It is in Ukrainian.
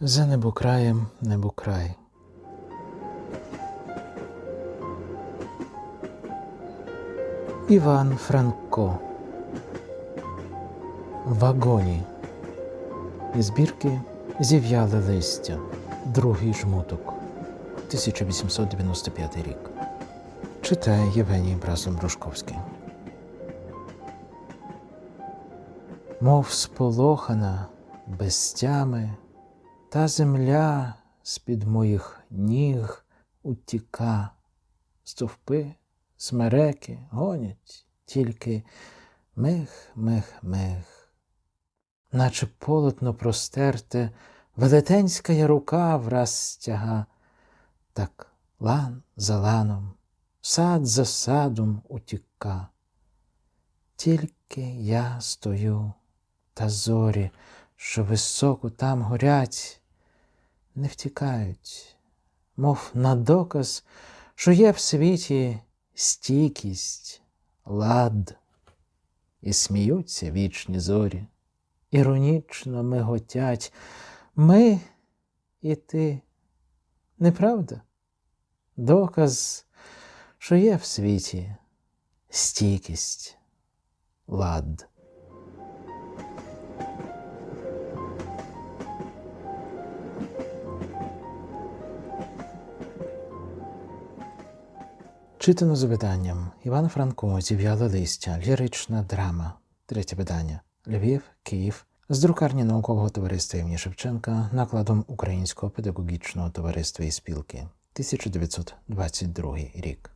За небокраєм небокрай. Іван Франко. Вагоні. Збірки зів'яле листя. Другий жмуток. 1895 рік. Читає Євгеній Бразом Брошковський. Мов сполохана, без тями, та земля з-під моїх ніг утіка, стовпи, смереки гонять тільки мих, мих, мих. Наче полотно простерте, велетенська я рука враз стяга, так лан за ланом, сад за садом утіка. Тільки я стою, та зорі, що високо там горять, не втікають, мов на доказ, що є в світі стійкість, лад, і сміються вічні зорі, іронічно миготять ми і ти. Неправда? Доказ, що є в світі стійкість, лад. Читано з виданням Іван Франко зів'яли листя, лірична драма. Третє видання Львів, Київ. З друкарні наукового товариства імені Шевченка накладом Українського педагогічного товариства і спілки 1922 рік.